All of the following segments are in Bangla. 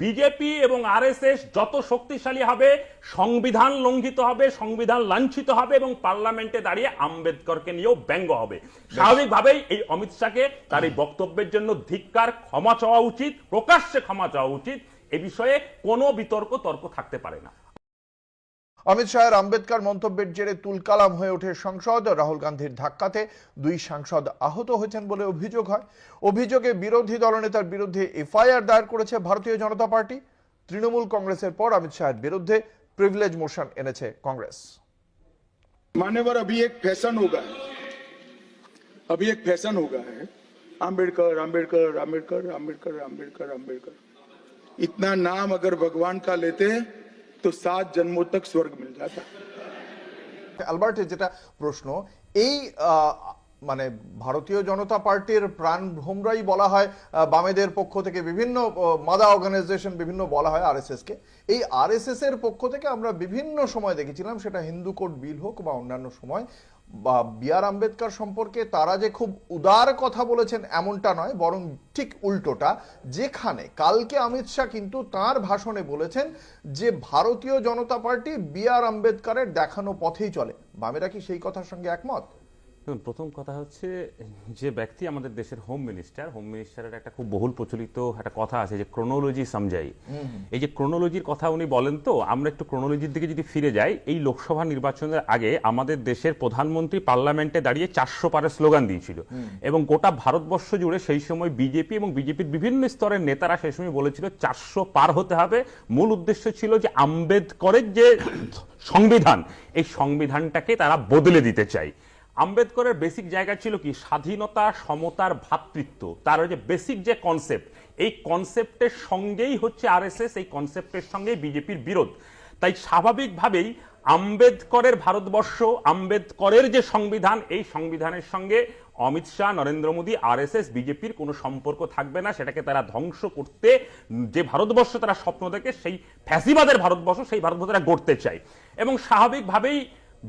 বিজেপি এবং আরএসএস যত শক্তিশালী হবে সংবিধান লঙ্ঘিত হবে সংবিধান লাঞ্ছিত হবে এবং পার্লামেন্টে দাঁড়িয়ে আম্বেদকরকে নিয়েও ব্যঙ্গ হবে। স্বাভাবিকভাবেই এই অমিত শাহকে তার এই বক্তব্যের জন্য ধিক্কার ক্ষমা চাওয়া উচিত প্রকাশ্যে ক্ষমা চাওয়া উচিত। এ বিষয়ে কোনো বিতর্ক তর্ক থাকতে পারে না। অমিত শাহের আম্বেদকর মন্তব্যের জেরে তুলকালাম হয়ে ওঠে সংসদ রাহুল গান্ধীর ধাক্কাতে দুই সাংসদ আহত হয়েছেন বলে অভিযোগ হয় অভিযোগে বিরোধী দলনেতার বিরুদ্ধে এফআইআর দায়ের করেছে ভারতীয় জনতা পার্টি তৃণমূল কংগ্রেসের পর অমিত শাহের বিরুদ্ধে প্রিভিলেজ মোশন এনেছে কংগ্রেস मान्यवर अभी एक फैशन हो गया है अभी एक फैशन हो गया है आम्बेडकर आम्बेडकर आम्बेडकर आम्बेडकर आम्बेडकर आम्बेडकर इतना नाम अगर भगवान का लेते हैं तो सात जन्मों तक स्वर्ग मिल जाता অ্যালবার্টের যেটা প্রশ্ন এই আহ, মানে ভারতীয় জনতা পার্টির প্রাণ ভোমরাই বলা হয় বামেদের পক্ষ থেকে বিভিন্ন মাদা অর্গানাইজেশন বিভিন্ন বলা হয় আরএসএস কে। এই আরএসএস এর পক্ষ থেকে আমরা বিভিন্ন সময় দেখেছিলাম, সেটা হিন্দু কোড বিল হোক বা অন্যান্য সময়, বা বি আর আম্বেদকর সম্পর্কে তারা যে খুব উদার কথা বলেছেন এমনটা নয়, বরং ঠিক উল্টোটা। যেখানে কালকে অমিত শাহ কিন্তু তার ভাষণে বলেছেন যে ভারতীয় জনতা পার্টি বি আর আম্বেদকরের দেখানো পথেই চলে। বামেরা কি সেই কথার সঙ্গে একমত? দেখুন, প্রথম কথা হচ্ছে যে ব্যক্তি আমাদের দেশের হোম মিনিস্টার হোম মিনিস্টারের একটা খুব বহুল প্রচলিত একটা কথা আছে যে ক্রোনোলজি সামজাই এই যে ক্রোনোলজির কথা উনি বলেন তো আমরা একটু ক্রোনোলজির দিকে যদি ফিরে যাই এই লোকসভা নির্বাচনের আগে আমাদের দেশের প্রধানমন্ত্রী পার্লামেন্টে দাঁড়িয়ে চারশো পারে স্লোগান দিয়েছিল। এবং গোটা ভারতবর্ষ জুড়ে সেই সময় বিজেপি এবং বিজেপির বিভিন্ন স্তরের নেতারা সেই সময় বলেছিল চারশো পার হতে হবে। মূল উদ্দেশ্য ছিল যে আম্বেদকরের যে সংবিধান এই সংবিধানটাকে তারা বদলে দিতে চায়। আম্বেদকরের বেসিক জায়গা ছিল কি? স্বাধীনতা, সমতার ভ্রাতৃত্ব তার যে বেসিক যে কনসেপ্ট এই কনসেপ্টের সঙ্গেই হচ্ছে আরএসএস এই কনসেপ্টের সঙ্গেই বিজেপির বিরোধ। তাই স্বাভাবিকভাবেই আম্বেদকরের ভারতবর্ষ, আম্বেদকরের যে সংবিধান, এই সংবিধানের সঙ্গে অমিত শাহ, নরেন্দ্র মোদী আরএসএস বিজেপির কোনো সম্পর্ক থাকবে না। সেটাকে তারা ধ্বংস করতে, যে ভারতবর্ষ তারা স্বপ্ন দেখে, সেই ফ্যাসিবাদের ভারতবর্ষ, সেই ভারতবর্ষ তারা গড়তে চায়। এবং স্বাভাবিকভাবেই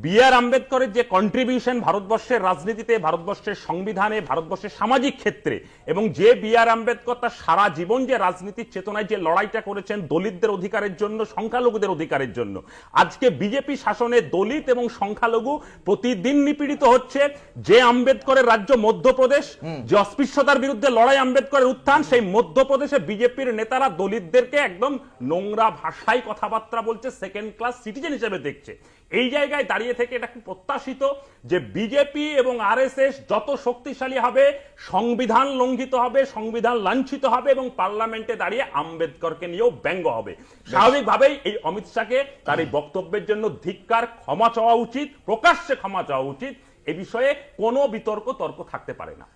বি আর আম্বেদকরের যে কন্ট্রিবিউশন ভারতবর্ষের রাজনীতিতে ভারতবর্ষের সংবিধানে ভারতবর্ষের সামাজিক ক্ষেত্রে এবং যে বি আর আম্বেদকর তার সারা জীবন যে রাজনীতির চেতনায় যে লড়াইটা করেছেন দলিতদের অধিকারের জন্য সংখ্যালঘুদের অধিকারের জন্য আজকে বিজেপি শাসনে দলিত এবং সংখ্যালঘু প্রতিদিন নিপীড়িত হচ্ছে। যে আম্বেদকরের রাজ্য মধ্যপ্রদেশ যে অস্পৃশ্যতার বিরুদ্ধে লড়াই আম্বেদকরের উত্থান সেই মধ্যপ্রদেশে বিজেপির নেতারা দলিতদেরকে একদম নোংরা ভাষায় কথাবার্তা বলছে সেকেন্ড ক্লাস সিটিজেন হিসেবে দেখছে। এই জায়গায় দাঁড়িয়ে থেকে এটা প্রত্যাশিত যে বিজেপি এবং আরএসএস যত শক্তিশালী হবে সংবিধান লঙ্ঘিত হবে সংবিধান লাঞ্ছিত হবে এবং পার্লামেন্টে দাঁড়িয়ে আম্বেদকরকে নিয়েও ব্যঙ্গ হবে। স্বাভাবিকভাবেই এই অমিত শাহকে তার এই বক্তব্যের জন্য ধিক্কার ক্ষমা চাওয়া উচিত প্রকাশ্যে ক্ষমা চাওয়া উচিত। এ বিষয়ে কোনো বিতর্ক তর্ক থাকতে পারে না।